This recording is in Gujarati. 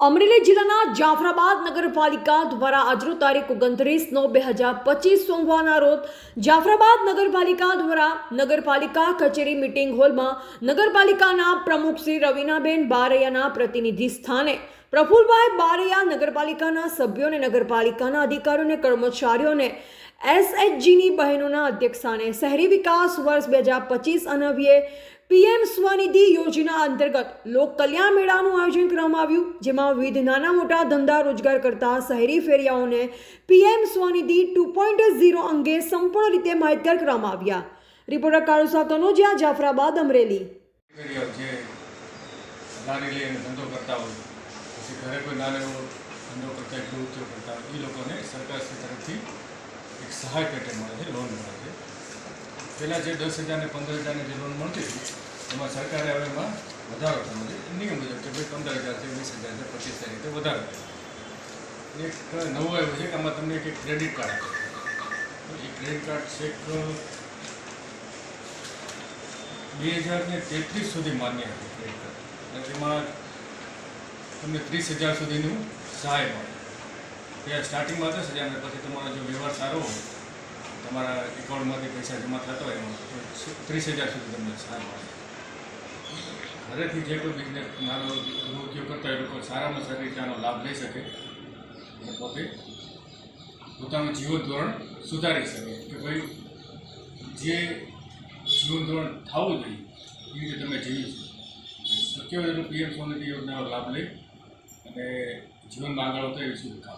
અમરેલી જિલ્લાના જાફરાબાદ નગરપાલિકા દ્વારા આજનો તારીખ ઓગણત્રીસ નવ બે હજાર પચીસ સોમવારના રોજ જાફરાબાદ નગરપાલિકા દ્વારા નગરપાલિકા કચેરી મિટિંગ હોલમાં નગરપાલિકાના પ્રમુખ શ્રી રવિનાબેન બારૈયાના પ્રતિનિધિ સ્થાને પ્રફુલભાઈ બારૈયા નગરપાલિકાના સભ્યોને નગરપાલિકાના અધિકારીઓને કર્મચારીઓને એસએચજીની બહેનોના અધ્યક્ષસ્થાને શહેરી વિકાસ વર્ષ બે હજાર પચીસ અનવ્યે પીએમ સ્વનિધિ યોજના અંતર્ગત લોક કલ્યાણ મેળાનું આયોજન કરવામાં આવ્યું, જેમાં વિવિધ નાના મોટા ધંધા રોજગાર કરતા શહેરી ફેરિયાઓને PM Svanidhi two point zero અંગે સંપૂર્ણ રીતે માહિતગાર કરવામાં આવ્યા. રિપોર્ટર કાળુ જ્યાં જાફરાબાદ, અમરેલી. ઘરે કોઈ નાનો ધંધો કરતા કરતા એ લોકોને સરકારશ્રી તરફથી એક સહાય પેટે મળે છે લોન મળે છે. પહેલાં જે દસ હજાર ને પંદર હજારની જે લોન મળતી એમાં સરકારે હવે એમાં વધારો થયો છે. નિયમ મુજબ કે ભાઈ પંદર હજારથી વીસ હજાર છે પચીસ હજાર રીતે વધારો એક નવું આવ્યું છે કે આમાં તમને એક ક્રેડિટ કાર્ડ આપે એ ક્રેડિટ કાર્ડ છેક બે હજાર ને તેત્રીસ સુધી માન્ય હતું ક્રેડિટ કાર્ડ અને તેમાં તમને ત્રીસ હજાર સુધીનું સહાય મળે. તે સ્ટાર્ટિંગમાં હજાર અને પછી તમારો જો વ્યવહાર સારો હોય, તમારા એકાઉન્ટમાંથી પૈસા જમા થતા હોય એમાં ત્રીસ હજાર સુધી તમને સારું મળે ઘરેથી જે કોઈ બિઝનેસ મારો ઉપયોગ કરતા હોય એ લોકો સારામાં સારી રીતે આનો લાભ લઈ શકે અને પોતે પોતાનું જીવન ધોરણ સુધારી શકે. કે ભાઈ, જે જીવન ધોરણ થવું જોઈએ, એ રીતે તમે જીવી શકો. શક્ય હોય એટલું પીએમ સ્વનિધિ યોજનાનો લાભ લઈ અને 基本买个都得做干。